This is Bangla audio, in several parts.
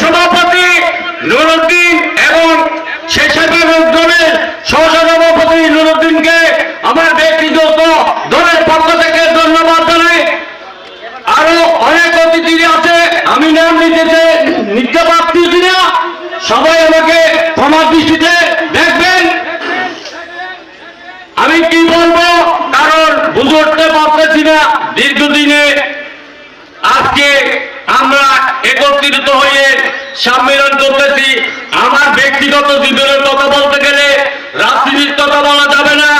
সভাপতি নুরুদ্দিন এবং সেই সাথে সম্মেলন করতেছি। আমার ব্যক্তিগত জীবনের কথা বলতে গেলে রাজনীতির কথা বলা যাবে না।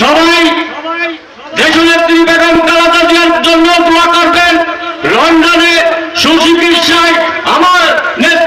সবাই দেশনেত্রী বেগম কালাদাজিয়ার জন্য দোয়া করবেন। লন্ডনে সুচিকিৎসায় আমার নেত্রী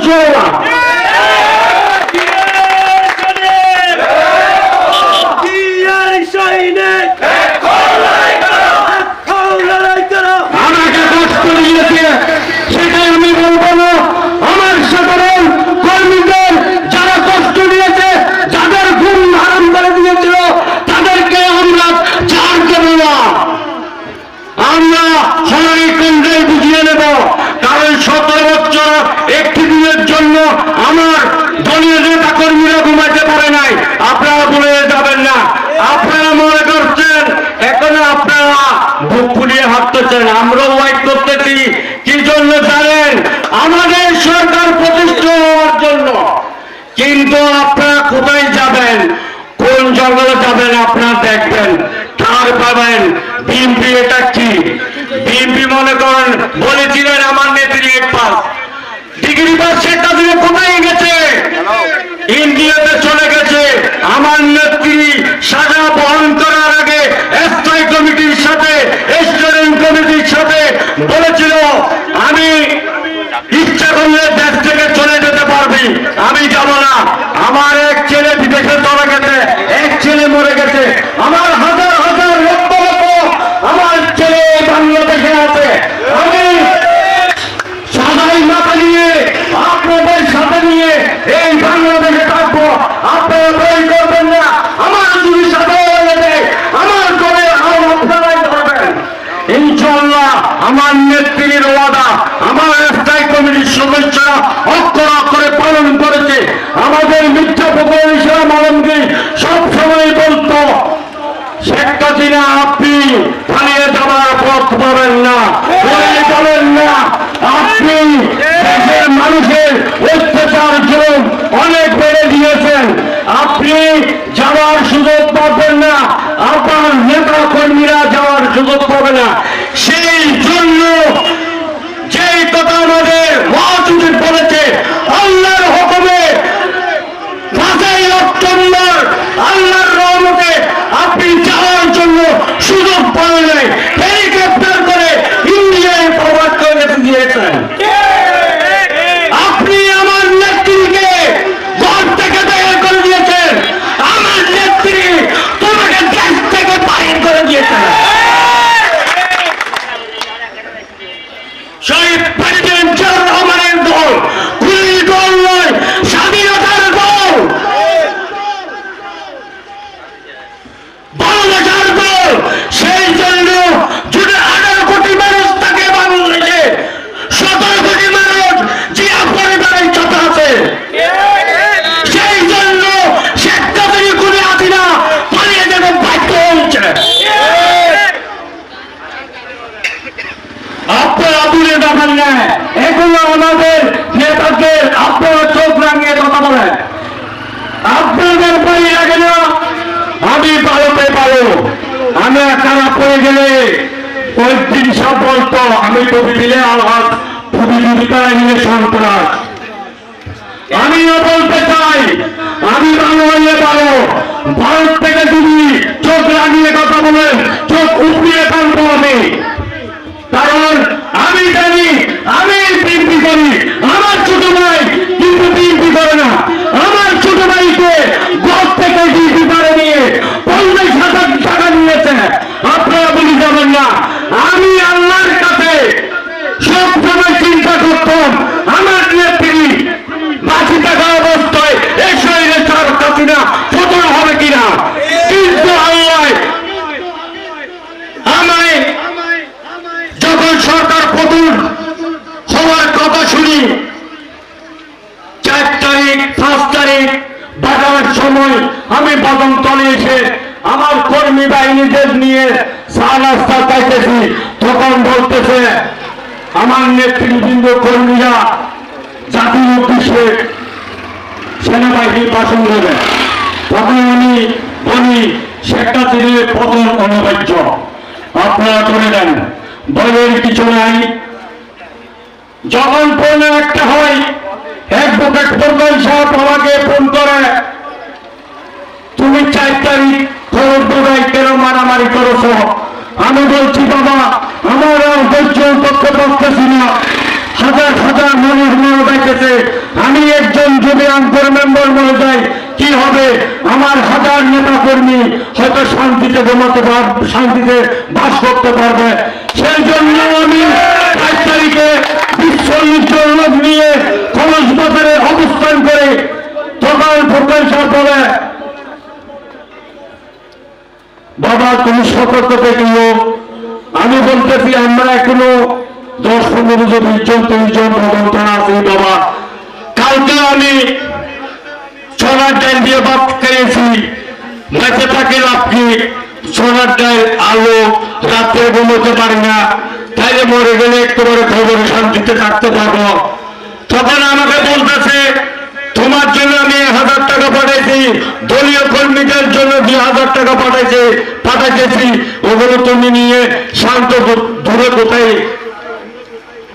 接着呢 কিন্তু আপনারা কোথায় যাবেন? কোন জঙ্গলে যাবেন আপনারা দেখবেন। ঠার পাবেন। বিএনপি এটা কি? বিএনপি মনে করেন, বলেছিলেন আমার নেত্রী এক পাস ডিগ্রি পাস সেটা দিয়ে কোথায় গেছে? ইন্ডিয়াতে চলে গেছে। আমার নেত্রী সাজা বহন করার আগে স্থায়ী কমিটির সাথে স্টারিং কমিটির সাথে বলেছিল, আমি সুযোগ পাবে না। আমিও বলতে চাই, আমি হইলে ভালো ভারত থেকে যদি চোখ লাগিয়ে কথা বলেন চোখ উপড়িয়ে ফেলব আমি। কারণ আমি জানি, আমি বিএনপি করি। আমার ছোট ভাই কিন্তু বিএনপি করে না। আমার ছোট ভাইকে ঘর থেকে ডিউটি করে নিয়ে পঞ্চাশ হাজার টাকা নিয়েছে আপনারা বলি যাবেন না। আমি আল্লাহর কাছে সব চিন্তা করতাম, আমার নেত্রী বাকি থাকা অবস্থায় এই শরীরে চার কাছি পতন হবে কিনা? কিন্তু শুনি, চার তারিখ, পাঁচ তারিখ বাজার সময় আমি বাদন তলে এসে আমার কর্মী বাহিনীদের নিয়ে চা নাস্তা তখন বলতেছে আমার নেতৃবৃন্দ, কর্মীরা, জাতির উদ্দেশ্যে সেনাবাহিনী ভাষণ দেবে। তখন আমি বলি শেখ হাসিনের পতন অনিবার্য আপনারা করে দেন। বলের কিছু নাই। যখন ফোন একটা হয়, অ্যাডভোকেট প্রধান সাহেব, আমাকে ফোন করে। তুমি চার তারিখ খবর বোঝাই কেন মারামারি করেছ? আমি বলছি, বাবা আমার আর ধৈর্য করতে পারতেছি হাজার হাজার মানুষ মনে যাইতেছে। আমি একজন যদি আঙ্কর মেম্বার মনে যাই, কি হবে? আমার হাজার নেতা কর্মী হয়তো শান্তিতে ঘুমাতে পারবে শান্তিতে বাস করতে পারবে। সেই জন্য আমি চার তারিখে বিশ্বল্লিশ জন নিয়ে খরচ বাজারে অবস্থান করে তখন প্রধান সাহেব বাবা, তুমি সতর্ক থেকেও আমি বলতেছি আমরা এখনও দশ পনেরো জন, বিশ জন, তিরিশ জন ভগবান আছি বাবা। কালকে আমি সোনার ডাল দিয়ে ভাত খেয়েছি। বেঁচে থাকে লাভ সোনার ডাল, আলো, রাত্রে ঘুমোতে পারি না। তাইলে মরে গেলে একটু বড় খবরে শান্তিতে থাকতে পারব। তখন আমাকে বলতেছে তোমার জন্য আমি হাজার টাকা পাঠাইছি। দলীয় কর্মীদের জন্য দুই হাজার টাকা পাঠাইছি, পাঠাইতেছি। ওগুলো তুমি নিয়ে শান্ত দূরে কোথায়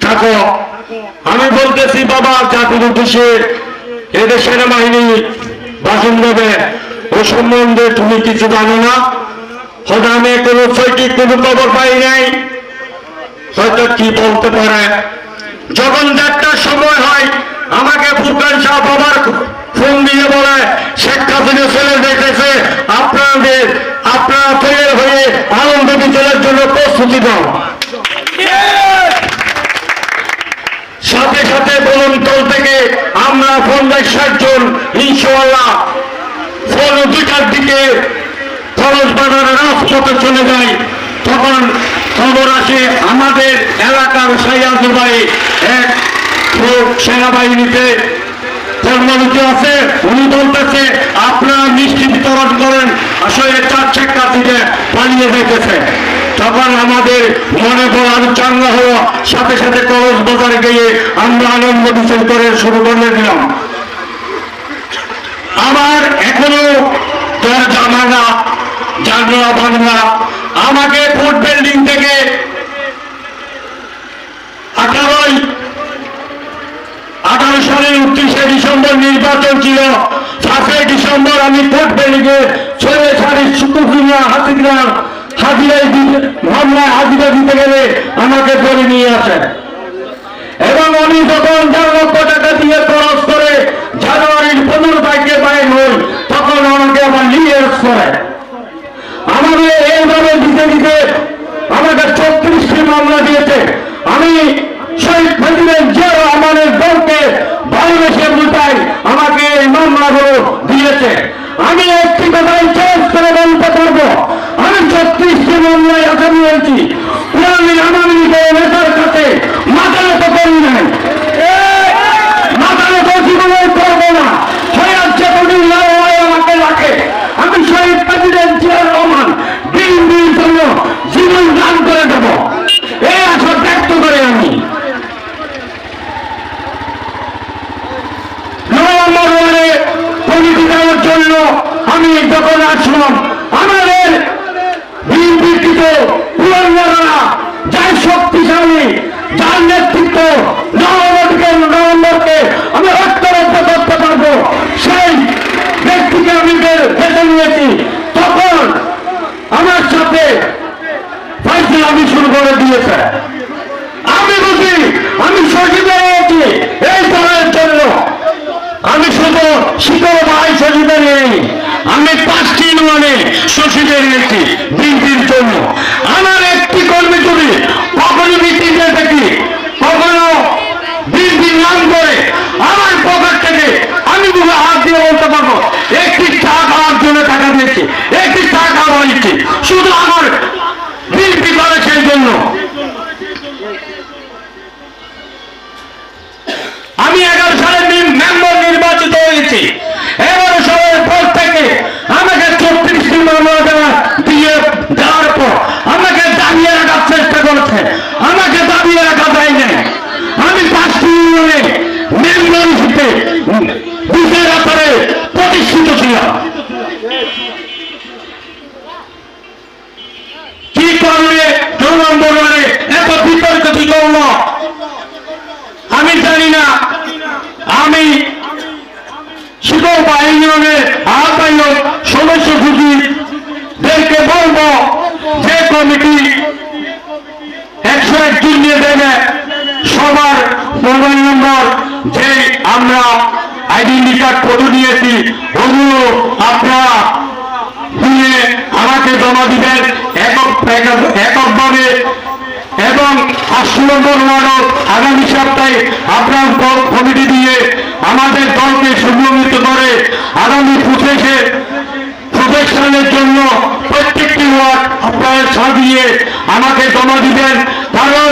থাকো। আমি বলতেছি, বাবা জাতির উদ্দেশ্যে এদের সেনাবাহিনী ভাষণ দেবে। ও সম্বন্ধে তুমি কিছু জানো না। হয়তো আমি কোনো সঠিক কোনো খবর পাই নাই। হয়তো কি বলতে পারে? যখন দেড়টার সময় হয়, আমাকে ফুরকান শাহ বাবার ফোন দিয়ে বলে, শেখ হাসিনা চলে যেতেছে, আপনাদের, আপনারা তৈরি হয়ে আনন্দ বিতরণের জন্য প্রস্তুতি দাও সাথে সাথে বলুন তল থেকে আমরা পঞ্চাশ ষাট জন ইনশাল্লাহ ফোন দুটার দিকে খরচ বাজারের রাজপথে চলে যাই। তখন খবর আসে আমাদের এলাকার সাইয়াজুর ভাই এক সেনাবাহিনীতে কর্মরত আছে আপনারা মিষ্টি বিতরণ করেন, আসলে চার চাকা থেকে পালিয়ে যাইতেছে তখন আমাদের মনে বড় আরও চাঙ্গা হলো, সাথে সাথে কলস বাজারে গিয়ে আমরা আনন্দ বিচল করে শুরু করে দিলাম। আমার এখনও দরজা ভাঙা, জানলা ভাঙা আমাকে ফুড বিল্ডিং থেকে আঠারোই আঠারো সালের উনত্রিশে ডিসেম্বর নির্বাচন ছিল। সাতই ডিসেম্বর আমি কোর্ট বেরিয়ে ছয় সাড়ে শুকুরিয়া হাতিগ্রা হাজিরাই মামলায় হাজিরা দিতে গেলে আমাকে ধরে নিয়ে আসে। এবং আমি যখন দেড় লক্ষ টাকা দিয়ে খরচ করে জানুয়ারির পনেরো তারিখে বাইর হই, তখন আমাকে আবার নিয়ে করে। এইভাবে দিতে দিতে আমাকে ছত্রিশটি মামলা দিয়েছে। আমি শহীদ প্রেসিডেন্ট জিয়া রহমানের দলকে ভালোবেসে বুঝাই আমাকে এই মামলাগুলো দিয়েছে। আমি একটি কথাই চেঞ্জ করে বলতে পারব। আমি ছত্রিশটি মামলায় আসামি হয়েছি। আমার আসুন আমাদের বিকৃত পুরন্দরা যার শক্তিশালী, যার নেতৃত্ব নভেম্বরকে নভেম্বরকে আমি ঐক্যবদ্ধ করতে পারব, সেই ব্যক্তিকে আমি বেছে নিয়েছি। তখন আমার সাথে আমি শুরু করে দিয়েছে। আমি বুঝি, আমি সচিব হয়েছি, এই জন্য আমার একটি আমি হাত দিয়ে বলতে একটি শুধু আমার বিএনপি করে সেই জন্য আমি এগারো সালে নি- মেম্বার নির্বাচিত হয়েছি এগারো সালের পর থেকে আমাকে চব্বিশটি মামলা দেওয়া দিয়ে দেওয়ার পর আমাকে দাবিয়ে রাখার চেষ্টা করেছে আমাকে দাবিয়ে রাখা যায় না আমি পাঁচটি ইউনিয়নে মেম্বার হিসেবে বিচার ব্যাপারে প্রতিষ্ঠিত ছিলাম কি করলে দু নম্বর মানে এত বিতর্ক কি আমি জানি না। আমি আহ্বায়ক সদস্য বলব, যে কমিটি একশো নিয়ে দেবে, সবার মোবাইল নম্বর, যে আমরা আইডেন্টি কার্ড ফটো নিয়েছি ওগুলো আপনারা দিয়ে আমাকে জমা দিবেন। একক একক- এককভাবে এবং আশি নম্বর আগামী সপ্তাহে আপনার কমিটি দিয়ে আমাদের দলকে সুনিয়মিত করে আগামী প্রদেশে প্রফেশনের জন্য প্রত্যেকটি ওয়ার্ড আপনারা সাজিয়ে আমাকে জমা দিবেন। কারণ